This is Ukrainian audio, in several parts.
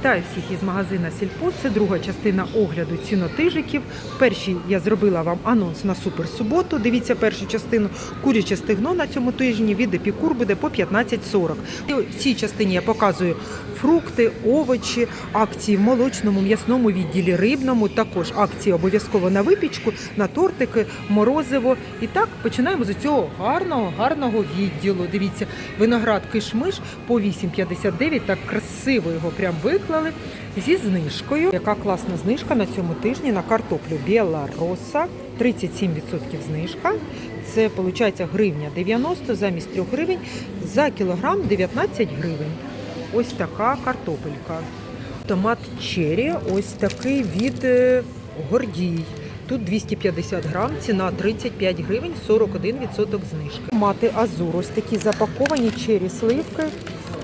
Вітаю всіх із магазина Сільпо. Це друга частина огляду цінотижиків. Першій я зробила вам анонс на суперсуботу. Дивіться першу частину. Куряче стегно на цьому тижні від епікур буде по 15,40. І В цій частині я показую фрукти, овочі, акції в молочному, м'ясному відділі, рибному. Також акції обов'язково на випічку, на тортики, морозиво. І так починаємо з цього гарного, гарного відділу. Дивіться, виноград кишмиш по 8,59. Так красиво його прям виклали зі знижкою. Яка класна знижка на цьому тижні на картоплю Біла Роса. 37% знижка. Це виходить гривня 90 замість 3 гривень за кілограм 19 гривень. Ось така картопелька. Томат черрі, ось такий від е, Гордій. Тут 250 грам, ціна 35 гривень, 41% знижки. Мати Азур, ось такі запаковані чері сливки,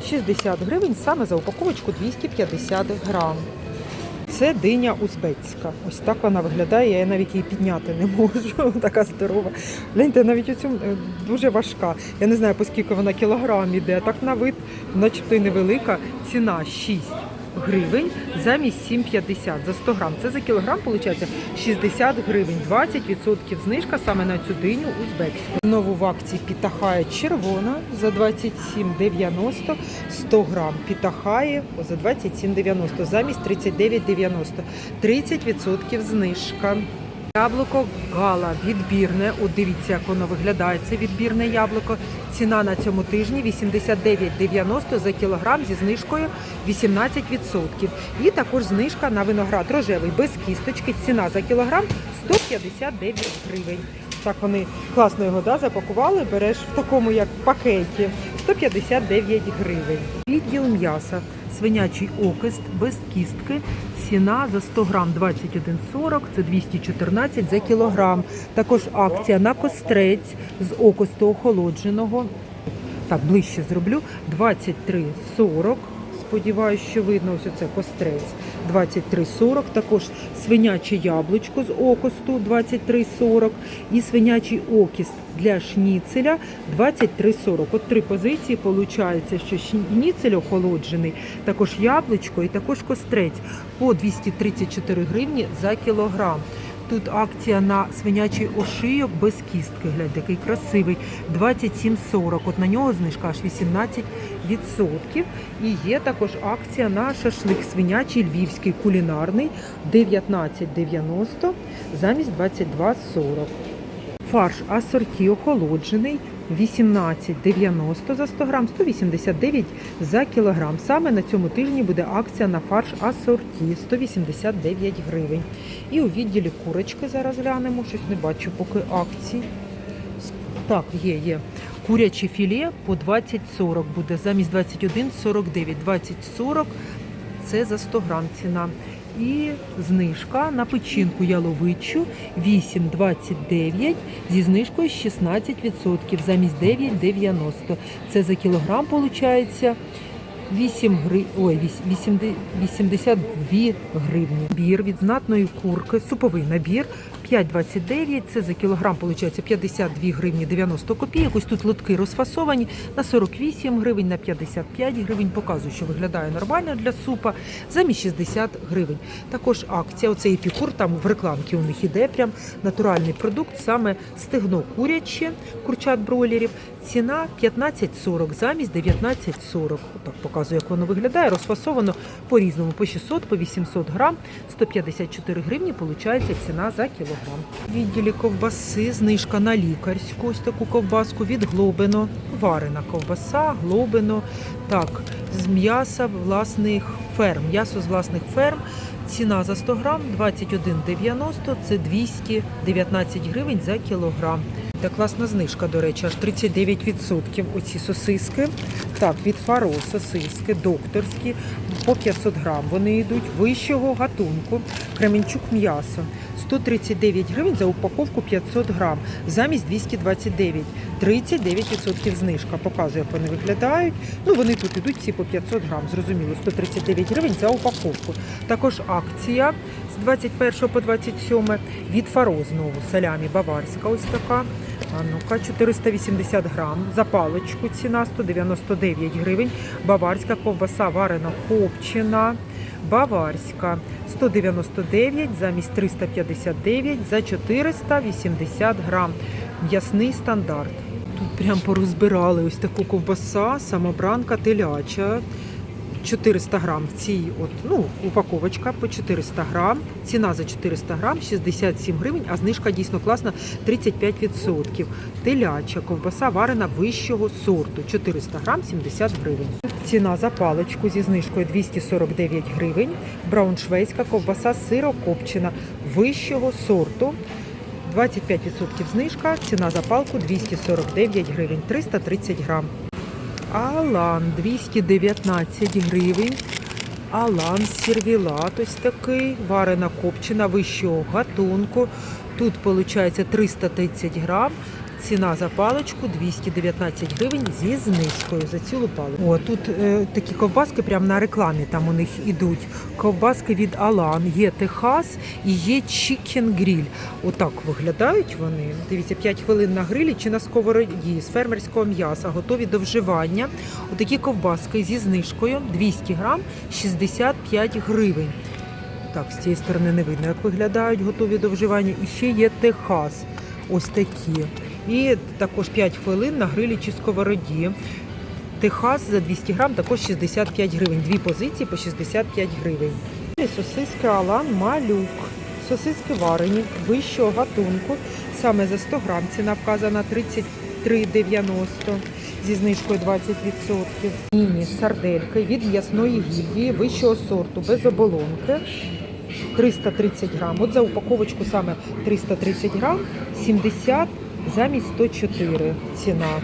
60 гривень, саме за упаковочку 250 грам. Це диня узбецька. Ось так вона виглядає. Я навіть її підняти не можу. Така здорова. Гляньте, навіть оцю цьому дуже важка. Я не знаю, по скільки вона кілограм іде. Так на вид, начебто й невелика. Ціна 6 гривень замість 7,50 за 100 грам. Це за кілограм виходить 60 гривень, 20% знижка саме на цю диню узбекську. Знову в акції пітахає червона за 27,90 100 грам. Пітахає за 27,90 замість 39,90. 30% знижка. Яблуко гала відбірне. От дивіться, як воно виглядає. Це відбірне яблуко. Ціна на цьому тижні 89,90 за кілограм зі знижкою 18%. І також знижка на виноград рожевий без кісточки. Ціна за кілограм 159 гривень. Так вони класно його да, запакували. Береш в такому, як пакеті, 159 гривень. Відділ м'яса. Свинячий окист без кістки. Ціна за 100 грам 21,40, це 214 за кілограм. Також акція на кострець з окосту охолодженого. Так, ближче зроблю. 23,40. Сподіваюсь, що видно ось це кострець 23,40. Також свиняче яблучко з окосту 23,40 і свинячий окіст для шніцеля 23,40. От три позиції виходить, що шніцель охолоджений, також яблучко і також кострець по 234 гривні за кілограм. Тут акція на свинячий ошийок без кістки. Гляньте, який красивий. 27,40. От на нього знижка аж 18%. І є також акція на шашлик свинячий львівський кулінарний 19,90 замість 22,40. Фарш асорті охолоджений 18,90 за 100 грам, 189 за кілограм. Саме на цьому тижні буде акція на фарш асорті 189 гривень. І у відділі курочки зараз глянемо, щось не бачу поки акцій. Так, є, є. Куряче філе по 20,40 буде замість 21,49. 20,40 це за 100 грам ціна. І знижка на печінку яловичу 8,29 зі знижкою 16% замість 9,90. Це за кілограм виходить 8 гри... Ой, віс- 80 82 гривні. Бір від знатної курки, суповий набір 5,29. Це за кілограм виходить 52 гривні 90 копійок. Ось тут лотки розфасовані на 48 гривень, на 55 гривень. Показую, що виглядає нормально для супа. Замість 60 гривень. Також акція. Оцей епікур, там в рекламці у них іде прям натуральний продукт, саме стегно куряче, курчат бройлерів. Ціна 15,40 замість 19,40. Отак показую, як воно виглядає. Розфасовано по-різному, по 600, по 800 грам, 154 гривні, виходить ціна за кілограм. Відділі ковбаси, знижка на лікарську, ось таку ковбаску від Глобино. Варена ковбаса, Глобино. Так, з м'яса власних ферм. М'ясо з власних ферм. Ціна за 100 грам 21,90, це 219 гривень за кілограм. Та класна знижка, до речі, аж 39% оці сосиски. Так, від фаро сосиски, докторські, по 500 грам. Вони йдуть вищого гатунку. Кременчук м'ясо. 139 гривень за упаковку 500 грам, замість 229. 39% знижка. Показую, як вони виглядають. Ну, вони тут ідуть всі по 500 грам, зрозуміло, 139 гривень за упаковку. Також акція з 21 по 27 від фаро знову салямі баварська ось така. А ну-ка, 480 грам. За паличку ціна 199 гривень. Баварська ковбаса варена копчена. Баварська 199 замість 359 за 480 грам. М'ясний стандарт. Тут прям порозбирали ось таку ковбаса, самобранка теляча. 400 грам в цій от, ну, упаковочка по 400 грам. Ціна за 400 грам 67 гривень, а знижка дійсно класна 35%. Теляча ковбаса варена вищого сорту 400 грам 70 гривень. Ціна за паличку зі знижкою 249 гривень. Брауншвейська ковбаса сирокопчена вищого сорту. 25% знижка, ціна за палку 249 гривень, 330 грам. Алан 219 гривень. Алан сервілат ось такий, варена копчена вищого гатунку. Тут виходить 330 грам. Ціна за паличку 219 гривень зі знижкою за цілу паличку. О, тут е, такі ковбаски прямо на рекламі там у них ідуть. Ковбаски від Алан, є Техас і є Chicken Grill. Отак виглядають вони. Дивіться, 5 хвилин на грилі чи на сковороді з фермерського м'яса, готові до вживання. Отакі ковбаски зі знижкою 200 грам 65 гривень. Так, з цієї сторони не видно, як виглядають готові до вживання. І ще є Техас. Ось такі. І також 5 хвилин на грилі чи сковороді. Техас за 200 грам також 65 гривень. Дві позиції по 65 гривень. Сосиски Алан Малюк. Сосиски варені вищого гатунку. Саме за 100 грам ціна вказана 33,90 зі знижкою 20%. Міні сардельки від м'ясної гільдії вищого сорту без оболонки. 330 грам. От за упаковочку саме 330 грам, 70 замість 104 ціна.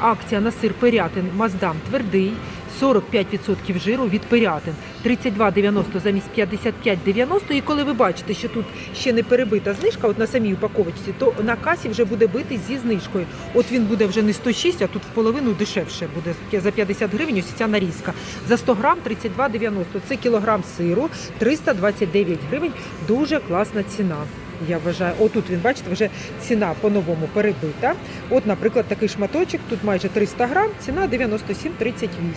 Акція на сир Пирятин Маздам твердий, 45% жиру від Пирятин, 32,90 замість 55,90. І коли ви бачите, що тут ще не перебита знижка, от на самій упаковочці, то на касі вже буде бити зі знижкою. От він буде вже не 106, а тут в половину дешевше буде за 50 гривень. Ось ця нарізка. За 100 грам 32,90. Це кілограм сиру, 329 гривень. Дуже класна ціна. Я вважаю, отут він, бачите, вже ціна по-новому перебита. От, наприклад, такий шматочок, тут майже 300 грам, ціна 97,38.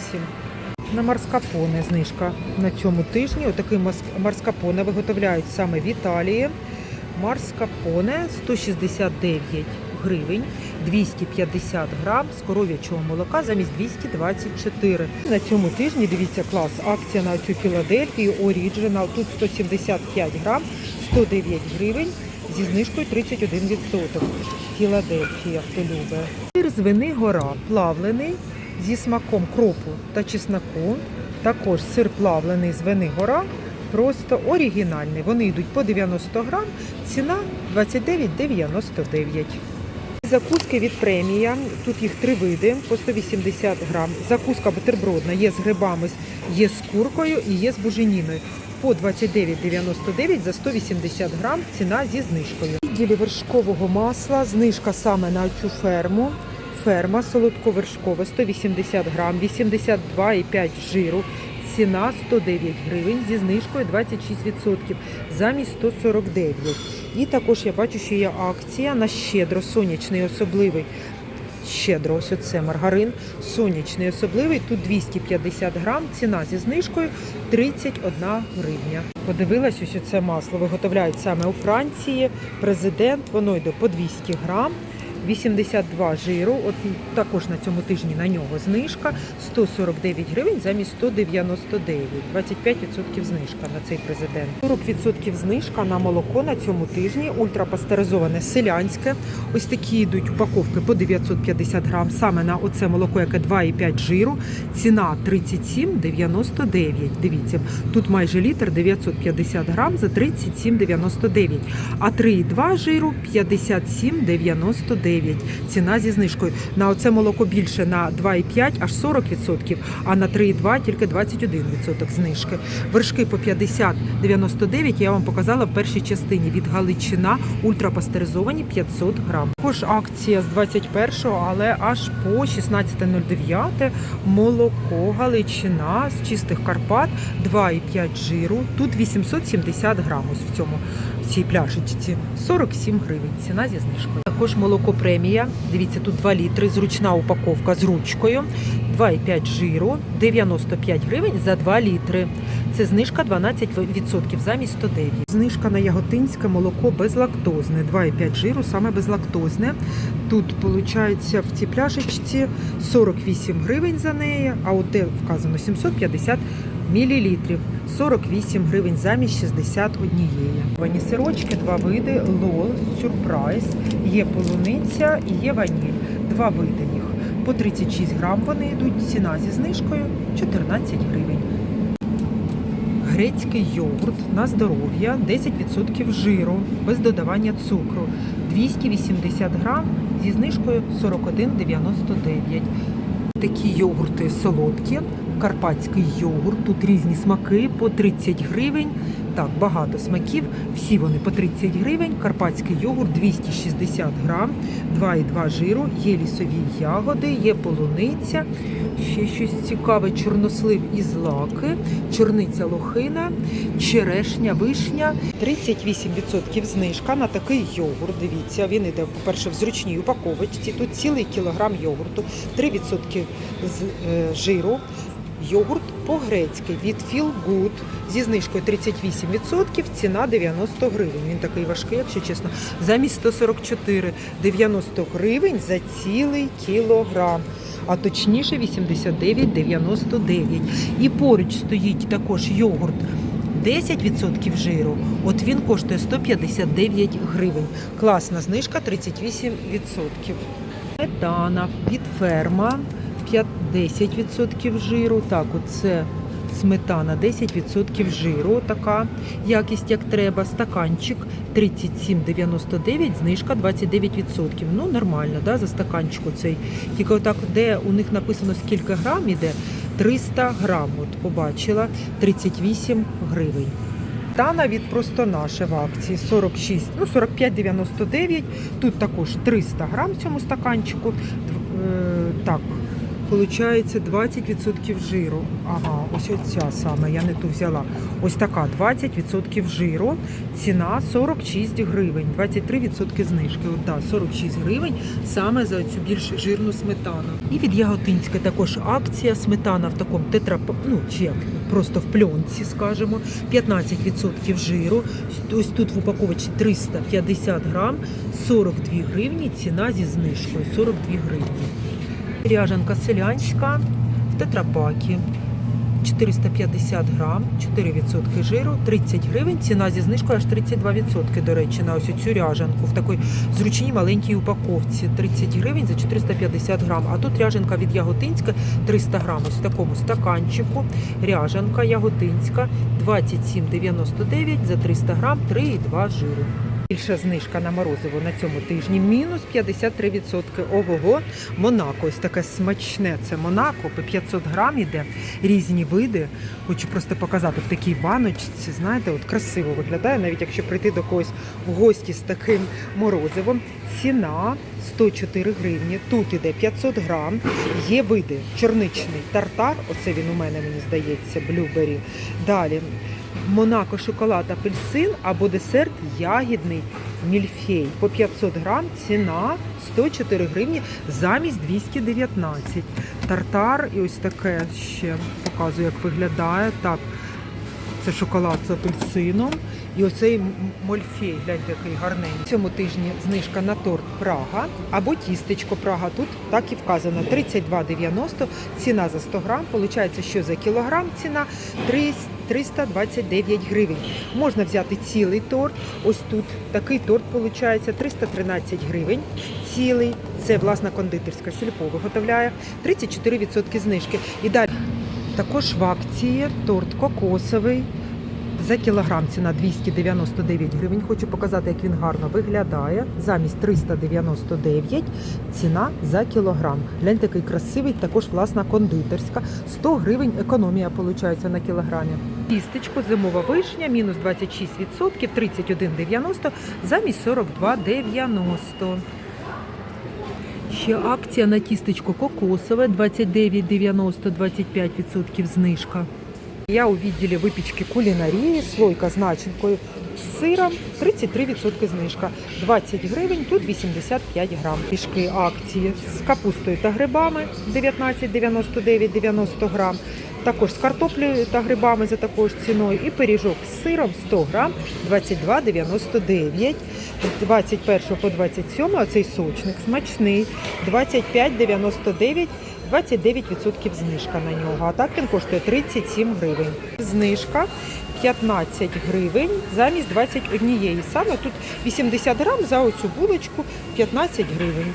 На марскапоне знижка на цьому тижні. Отакий марскапоне виготовляють саме в Італії. Марскапоне 169 гривень, 250 грам з коров'ячого молока замість 224. На цьому тижні дивіться клас. Акція на цю Філадельфію Оріджинал. Тут 175 грам, 109 гривень зі знижкою 31%. Філадельфія, хто любить. Сир з вини гора плавлений зі смаком кропу та чесноку. Також сир плавлений з вини гора. Просто оригінальний. Вони йдуть по 90 грам, ціна 29,99. Закуски від премія. Тут їх три види по 180 грам. Закуска бутербродна є з грибами, є з куркою і є з буженіною. По 29,99 за 180 грам ціна зі знижкою. В відділі вершкового масла знижка саме на цю ферму. Ферма солодковершкове 180 грам, 82,5 жиру. Ціна 109 гривень зі знижкою 26%, замість 149. І також я бачу, що є акція на щедро сонячний особливий. Щедро, ось оце маргарин, сонячний особливий. Тут 250 грам, ціна зі знижкою 31 гривня. Подивилась, ось оце масло виготовляють саме у Франції. Президент, воно йде по 200 грам. 82 жиру, от також на цьому тижні на нього знижка 149 гривень замість 199, 25% знижка на цей президент. 40% знижка на молоко на цьому тижні, ультрапастеризоване селянське. Ось такі йдуть упаковки по 950 грам, саме на оце молоко, яке 2,5 жиру. Ціна 37,99. Дивіться, тут майже літр 950 грам за 37,99. А 3,2 жиру 57,99. Ціна зі знижкою. На оце молоко більше на 2,5 аж 40%, а на 3,2 тільки 21% знижки. Вершки по 50,99 я вам показала в першій частині від Галичина ультрапастеризовані 500 грам. Також акція з 21-го, але аж по 16.09 молоко Галичина з чистих Карпат 2,5 жиру. Тут 870 грам ось в цьому цій пляшечці 47 гривень. Ціна зі знижкою. Також молоко премія. Дивіться, тут 2 літри, зручна упаковка з ручкою. 2,5 жиру, 95 гривень за 2 літри. Це знижка 12% замість 109. Знижка на яготинське молоко безлактозне, 2,5 жиру, саме безлактозне. Тут виходить в цій пляшечці 48 гривень за неї, а от де вказано 750 мілілітрів. 48 гривень замість 61. Вані сирочки, два види, лол, сюрприз, є полуниця і є ваніль. Два види їх. По 36 грам вони йдуть, ціна зі знижкою 14 гривень. Грецький йогурт на здоров'я 10% жиру без додавання цукру. 280 грам зі знижкою 41,99. Такі йогурти солодкі, карпатський йогурт. Тут різні смаки по 30 гривень. Так, багато смаків. Всі вони по 30 гривень. Карпатський йогурт 260 грам, 2,2 жиру, є лісові ягоди, є полуниця. Ще щось цікаве: чорнослив і злаки, чорниця лохина, черешня, вишня. 38% знижка на такий йогурт. Дивіться, він іде, по-перше, в зручній упаковочці. Тут цілий кілограм йогурту, 3% з е, жиру. Йогурт по-грецьки від Feel Good зі знижкою 38%, ціна 90 гривень. Він такий важкий, якщо чесно. Замість 144 90 гривень за цілий кілограм. А точніше 89,99. І поруч стоїть також йогурт 10% жиру. От він коштує 159 гривень. Класна знижка 38%. Сметана від ферма 5 10% жиру. Так, оце сметана 10% жиру. Така якість, як треба. Стаканчик 37,99, знижка 29%. Ну, нормально, да, за стаканчик цей. Тільки отак, де у них написано скільки грам іде, 300 грам. От побачила 38 гривень. Тана від просто наше в акції 46, ну 45,99. Тут також 300 грам в цьому стаканчику. Е, так, Получається 20% жиру. Ага, ось оця саме, я не ту взяла. Ось така 20% жиру. Ціна 46 гривень, 23% знижки. От, да, 46 гривень саме за цю більш жирну сметану. І від Яготинська також акція. Сметана в такому тетра, ну чи як просто в пленці, скажімо, 15% жиру. Ось тут в упаковочці 350 грам, 42 гривні. Ціна зі знижкою 42 гривні. Ряжанка селянська в тетрапакі. 450 грам, 4% жиру, 30 гривень. Ціна зі знижкою аж 32%, до речі, на ось цю ряжанку в такій зручній маленькій упаковці. 30 гривень за 450 грам. А тут ряжанка від Яготинська 300 грам. Ось в такому стаканчику. Ряжанка Яготинська 27,99 за 300 грам, 3,2 жиру. Більша знижка на морозиво на цьому тижні мінус 53%. Ого, Монако, ось таке смачне. Це Монако, по 500 грам іде, різні види. Хочу просто показати в такій баночці. Знаєте, от красиво виглядає, навіть якщо прийти до когось в гості з таким морозивом. Ціна 104 гривні. Тут іде 500 грам. Є види чорничний тартар. Оце він у мене мені здається, блюбері. Далі Монако шоколад апельсин або десерт ягідний мільфей. По 500 грам ціна 104 гривні замість 219. Тартар і ось таке ще показую, як виглядає. Так, це шоколад з апельсином. І оцей мольфей, гляньте, який гарненький. В цьому тижні знижка на торт Прага або тістечко Прага. Тут так і вказано 32,90. Ціна за 100 грам. Получається, що за кілограм ціна 300 329 гривень. Можна взяти цілий торт. Ось тут такий торт виходить 313 гривень. Цілий. Це власна кондитерська сільпо виготовляє 34% знижки. І далі також в акції торт кокосовий. За кілограм ціна 299 гривень. Хочу показати, як він гарно виглядає. Замість 399 ціна за кілограм. Глянь, такий красивий, також власна кондитерська. 100 гривень економія виходить на кілограмі. Тістечко, зимова вишня, мінус 26%, 31,90 замість 42,90. Ще акція на тістечко кокосове 29,90, 25% знижка. Я у відділі випічки кулінарії, слойка з начинкою з сиром 33% знижка. 20 гривень, тут 85 грам. Пішки акції з капустою та грибами 19,99 90 грам. Також з картоплею та грибами за такою ж ціною. І пиріжок з сиром 100 грам 22,99. З 21 по 27 оцей сочник смачний 25,99. 29% знижка на нього, а так він коштує 37 гривень. Знижка 15 гривень замість 21. Саме тут 80 грам за оцю булочку 15 гривень.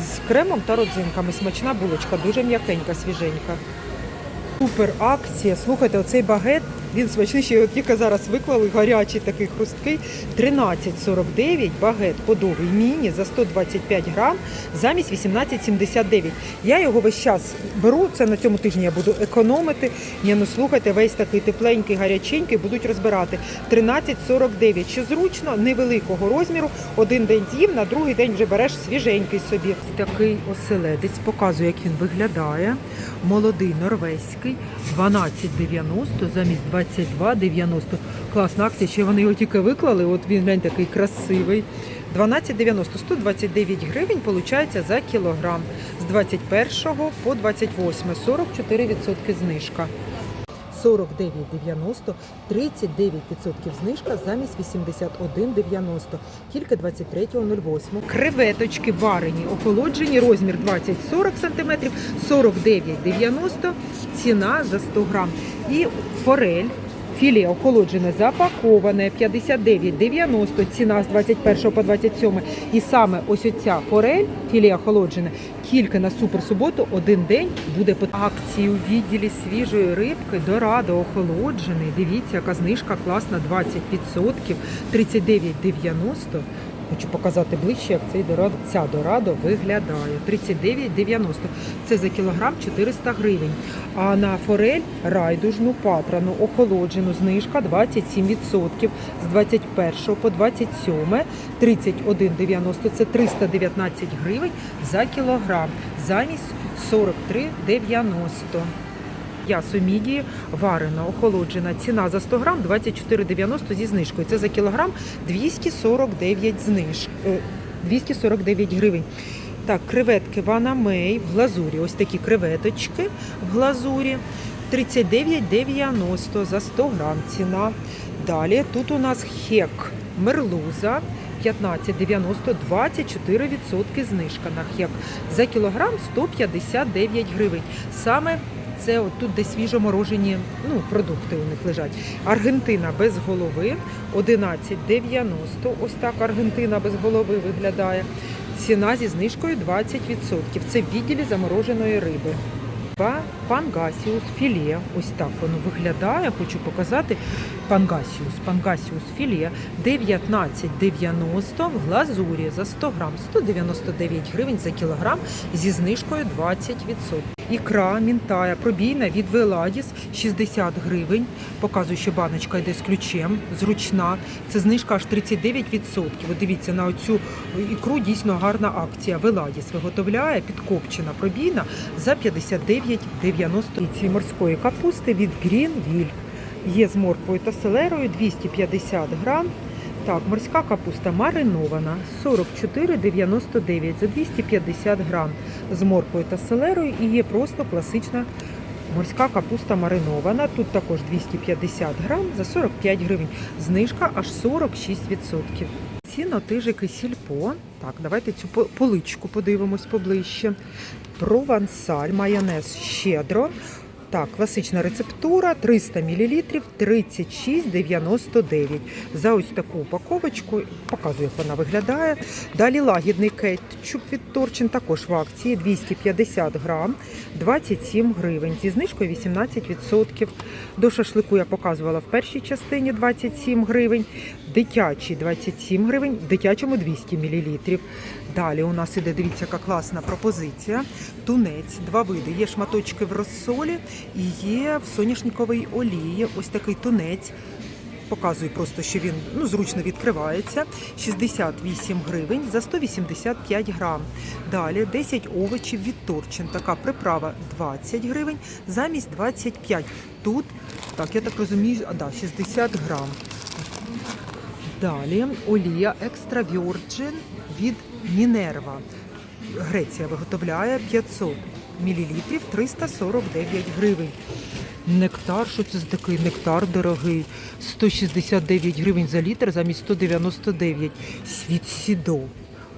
З кремом та родзинками. Смачна булочка, дуже м'якенька, свіженька. Супер акція. Слухайте, оцей багет, він смачний, ще його тільки зараз виклали, гарячий такий хрусткий. 13,49 багет подовий міні за 125 грам замість 18,79. Я його весь час беру, це на цьому тижні я буду економити. Ні, ну слухайте, весь такий тепленький, гаряченький будуть розбирати. 13,49. Що зручно, невеликого розміру. Один день з'їв, на другий день вже береш свіженький собі. Такий оселедець показує, як він виглядає. Молодий норвезький, 12,90 замість 22,90. Класна акція, ще вони його тільки виклали. От він глянь, такий красивий. 12,90, 129 гривень виходить за кілограм. З 21 по 28, 44% знижка. 49,90, 39% знижка замість 81,90, тільки 23.08. Креветочки варені, охолоджені, розмір 20-40 см, 49,90, ціна за 100 грам. І форель. Філе охолоджене, запаковане 59,90, ціна з 21 по 27. І саме ось оця форель, філе охолоджене, тільки на суперсуботу один день буде по акції у відділі свіжої рибки Дорадо охолоджений. Дивіться, яка знижка класна 20%, 39,90. Хочу показати ближче, як цей дорадо, ця дорадо виглядає. 39,90. Це за кілограм 400 гривень. А на форель райдужну патрану охолоджену знижка 27%. З 21 по 27 31,90 це 319 гривень за кілограм. Замість 43,90. М'ясо мідії варено, охолоджена. Ціна за 100 грам 24,90 зі знижкою. Це за кілограм 249 зниж, е, 249 гривень. Так, креветки Вана Мей в глазурі. Ось такі креветочки в глазурі. 39,90 за 100 грам ціна. Далі тут у нас хек мерлуза 15,90 24% знижка на хек. За кілограм 159 гривень. Саме це от тут, де свіжоморожені ну, продукти у них лежать. Аргентина без голови 11,90. Ось так Аргентина без голови виглядає. Ціна зі знижкою 20%. Це відділі замороженої риби. Пангасіус філе. Ось так воно виглядає. Хочу показати. Пангасіус. Пангасіус філе 19,90 в глазурі за 100 грам. 199 гривень за кілограм зі знижкою 20%. Ікра мінтая пробійна від Веладіс 60 гривень. Показую, що баночка йде з ключем, зручна. Це знижка аж 39%. От дивіться, на оцю ікру дійсно гарна акція. Веладіс виготовляє підкопчена пробійна за 59,90. І ці морської капусти від Greenville. Є з морквою та селерою 250 грам. Так, морська капуста маринована 44,99 за 250 грам з морквою та селерою і є просто класична морська капуста маринована. Тут також 250 грам за 45 гривень. Знижка аж 46%. Ціно тижики сільпо. Так, давайте цю поличку подивимось поближче. Провансаль, майонез щедро. Так, класична рецептура 300 мл 36,99. За ось таку упаковочку показую, як вона виглядає. Далі лагідний кетчуп від Торчин також в акції 250 грам, 27 гривень. Зі знижкою 18%. До шашлику я показувала в першій частині 27 гривень, дитячий 27 гривень, в дитячому 200 мл. Далі у нас іде, дивіться, яка класна пропозиція. Тунець, два види. Є шматочки в розсолі і є в соняшниковій олії. Ось такий тунець. показую просто, що він ну, зручно відкривається. 68 гривень за 185 грам. Далі 10 овочів від Торчин. Така приправа 20 гривень замість 25. Тут, так, я так розумію, а, да, 60 грам. Далі олія екстра Virgin від Мінерва. Греція виготовляє 500 мл 349 гривень. Нектар, що це за такий нектар дорогий? 169 гривень за літр замість 199. Від Сідо.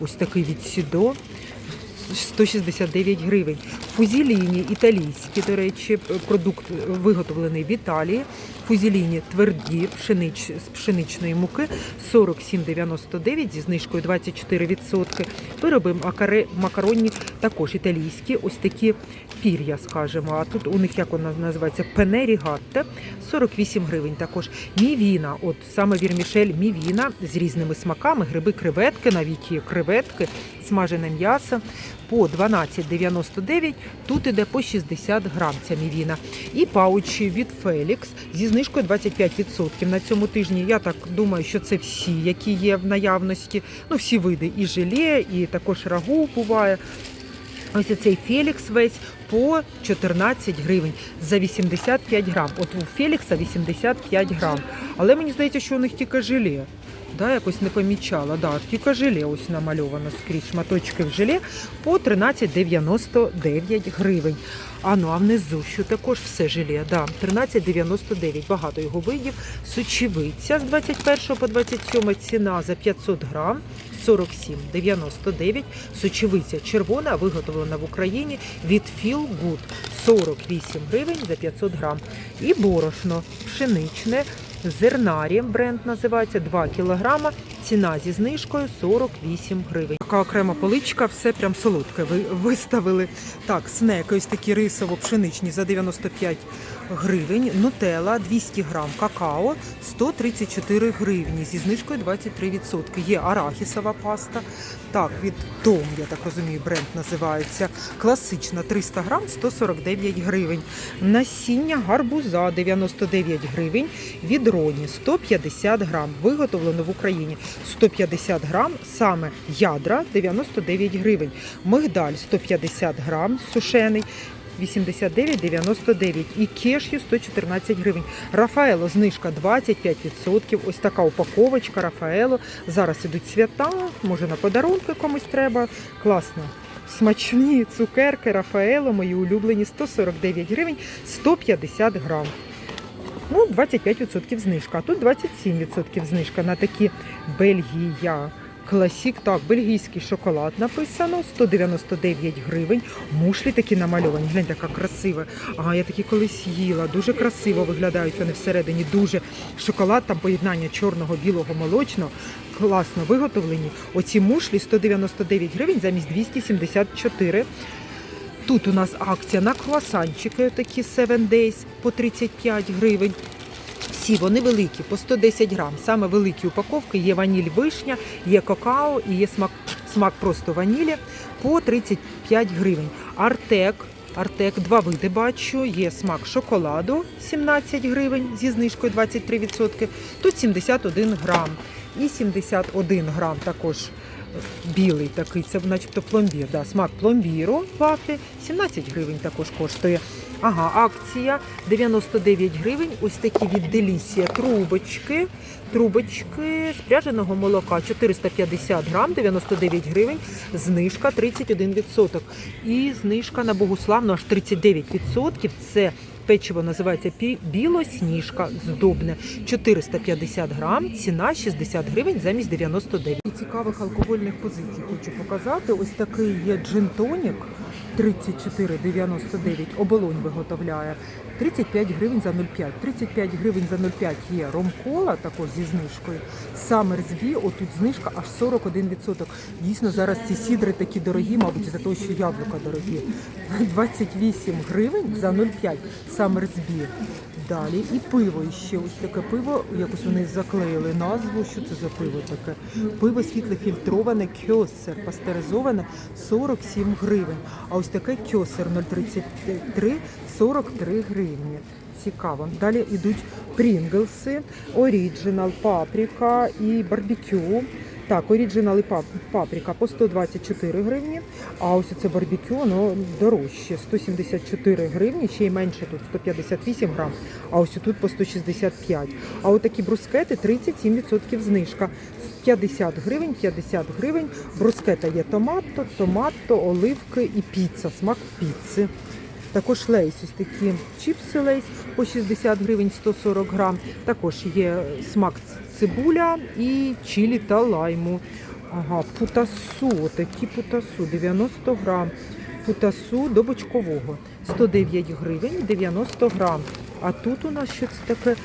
Ось такий від Сідо. 169 гривень. Фузіліні італійські, до речі, продукт виготовлений в Італії. Фузіліні тверді пшенич, з пшеничної муки 47,99 зі знижкою 24%. Вироби макаронні також італійські. Ось такі пір'я, скажімо. А тут у них як вона називається пенері гатте 48 гривень. Також мівіна, от саме вірмішель мівіна з різними смаками, гриби, креветки, навіть є креветки, смажене м'ясо по 12,99. Тут іде по 60 грам ця мівіна. І паучі від Фелікс зі знижкою 25% на цьому тижні. Я так думаю, що це всі, які є в наявності. Ну, всі види і желе, і також рагу буває. Ось цей Фелікс весь по 14 гривень за 85 грам. От у Фелікса 85 грам. Але мені здається, що у них тільки желе. Да, якось не помічала. Да, тільки желе ось намальовано скрізь шматочки в желе по 13,99 гривень. А ну а внизу, що також все желе, да, 13,99. Багато його видів. Сочевиця з 21 по 27 ціна за 500 грам. 47,99. Сочевиця червона, виготовлена в Україні від Feel Good. 48 гривень за 500 грам. І борошно пшеничне, зернарі бренд називається 2 кілограма. Ціна зі знижкою 48 гривень. Така окрема поличка, все прям солодке. Ви виставили. Так, снеки ось такі рисово-пшеничні за 95 гривень. Нутелла 200 грам, какао 134 гривні зі знижкою 23%. Є арахісова паста. Так, від Том, я так розумію, бренд називається. Класична 300 грам 149 гривень. Насіння гарбуза 99 гривень. Від Роні 150 грам. Виготовлено в Україні 150 грам, саме ядра 99 гривень. Мигдаль 150 грам, сушений. 89,99 і кешю 114 гривень. Рафаело знижка 25%. Ось така упаковочка Рафаело. Зараз ідуть свята, може на подарунки комусь треба. Класно. Смачні цукерки Рафаело, мої улюблені 149 гривень, 150 грам. Ну, 25% знижка. А тут 27% знижка на такі Бельгія. Класік, так, бельгійський шоколад написано, 199 гривень. Мушлі такі намальовані. Гляньте, яка красива. Ага, я такі колись їла. Дуже красиво виглядають вони всередині. Дуже шоколад, там поєднання чорного, білого, молочного. Класно виготовлені. Оці мушлі 199 гривень замість 274. Тут у нас акція на круасанчики, такі 7 Days по 35 гривень. Всі вони великі, по 110 грам. Саме великі упаковки є ваніль вишня, є какао і є смак, смак просто ванілі по 35 гривень. Артек. Артек два види бачу. Є смак шоколаду 17 гривень зі знижкою 23%. Тут 71 грам. І 71 грам також білий такий, це начебто пломбір. Да, смак пломбіру вафлі 17 гривень також коштує. Ага, акція 99 гривень. Ось такі від Делісія трубочки. Трубочки з пряженого молока 450 грам, 99 гривень, знижка 31%. І знижка на Богуславну аж 39%. Це печиво називається білосніжка здобне. 450 грам, ціна 60 гривень замість 99. І цікавих алкогольних позицій хочу показати. Ось такий є джин-тонік 34,99. Оболонь виготовляє. 35 гривень за 0,5. 35 гривень за 0,5 є ромкола також зі знижкою. Самерсбі, отут знижка аж 41%. Дійсно, зараз ці сідри такі дорогі, мабуть, за те, що яблука дорогі. 28 гривень за 0,5 Самерсбі. Далі і пиво ще ось таке пиво, якось вони заклеїли назву. Що це за пиво таке? Пиво світлофільтроване кьосер, пастеризоване 47 гривень. А ось таке кьосер 0,33 43 гривні. цікаво. Далі йдуть Прінглси, Оріджинал, паприка і барбекю. Так, оріджинал і паприка по 124 гривні, а ось це барбекю, воно дорожче, 174 гривні, ще й менше тут 158 грам, а ось тут по 165. А от такі брускети 37% знижка. 50 гривень, 50 гривень. Брускета є томато, томато, оливки і піца, смак піци. Також лейс, ось такі чіпси лейс по 60 гривень 140 грам. Також є смак цибуля і чилі та лайму. Ага, путасу, такі путасу, 90 грам. Путасу до бочкового. 109 гривень 90 грам. А тут у нас що це таке?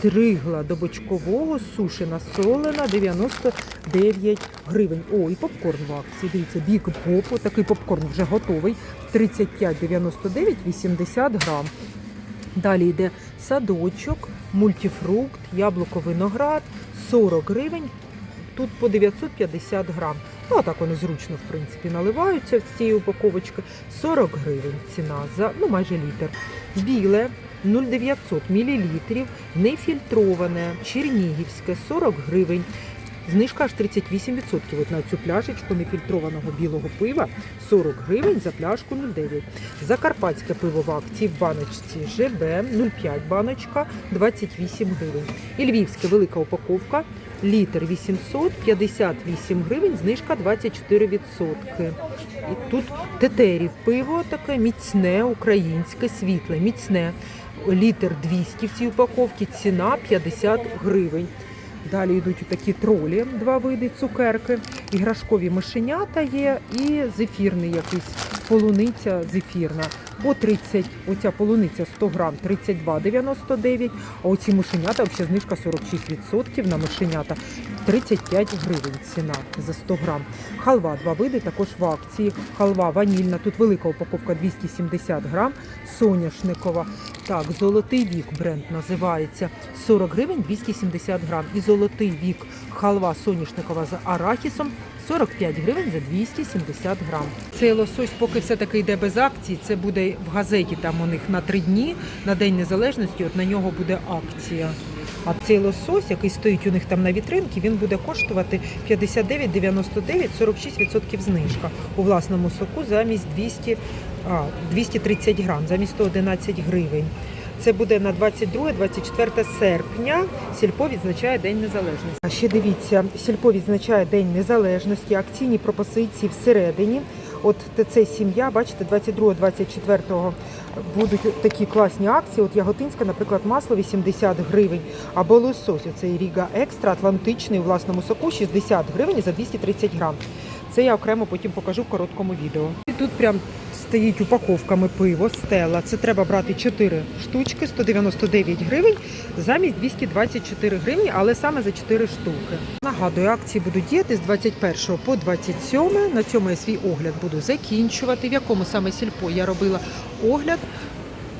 Тригла до бочкового, сушена, солена, 99 гривень. О, і попкорн в акції. Дивіться, бік попу, такий попкорн вже готовий. 35,99, 80 грам. Далі йде садочок, мультифрукт, яблуко, виноград, 40 гривень. Тут по 950 грам. Ну, а так вони зручно, в принципі, наливаються з цієї упаковочки. 40 гривень ціна за ну майже літр. Біле 0,900 мл, нефільтроване, чернігівське 40 гривень. Знижка аж 38%. От на цю пляшечку нефільтрованого білого пива 40 гривень за пляшку 0,9. Закарпатське пиво в акції в баночці ЖБ 0,5 баночка 28 гривень. І львівське велика упаковка літр 800, 58 гривень, знижка 24%. І тут тетерів пиво таке міцне, українське, світле, міцне. Літр 200 в цій упаковці, ціна 50 гривень. Далі йдуть такі тролі, два види цукерки, іграшкові мишенята є і зефірний якийсь полуниця зефірна. По 30, оця полуниця 100 грам 32,99, а оці мишенята, взагалі знижка 46% на мишенята, 35 гривень ціна за 100 грам. Халва, два види, також в акції. Халва ванільна, тут велика упаковка 270 грам, соняшникова. Так, золотий вік бренд називається 40 гривень 270 грам. І золотий вік халва соняшникова з арахісом 45 гривень за 270 грам. Цей лосось, поки все таки йде без акції, це буде в газеті там у них на три дні, на День Незалежності, от на нього буде акція. А цей лосось, який стоїть у них там на вітринці, він буде коштувати 59,99, 46% знижка. У власному соку замість 200, а, 230 грам, замість 111 гривень. Це буде на 22-24 серпня. Сільпо відзначає День Незалежності. А ще дивіться, Сільпо відзначає День Незалежності, акційні пропозиції всередині. От ТЦ сім'я, бачите, 22-24 будуть такі класні акції. От Яготинська, наприклад, масло 80 гривень, або лосось, оцей Ріга Екстра, Атлантичний у власному соку 60 гривень за 230 грам. Це я окремо потім покажу в короткому відео. І тут прям стоїть упаковками пиво, стела. Це треба брати 4 штучки, 199 гривень замість 224 гривні, але саме за 4 штуки. Нагадую, акції будуть діяти з 21 по 27. На цьому я свій огляд буду закінчувати. В якому саме сільпо я робила огляд.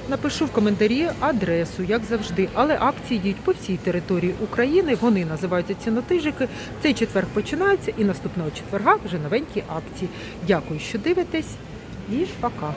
Напишу в коментарі адресу, як завжди. Але акції діють по всій території України. Вони називаються цінотижики. Цей четверг починається і наступного четверга вже новенькі акції. Дякую, що дивитесь, і пока.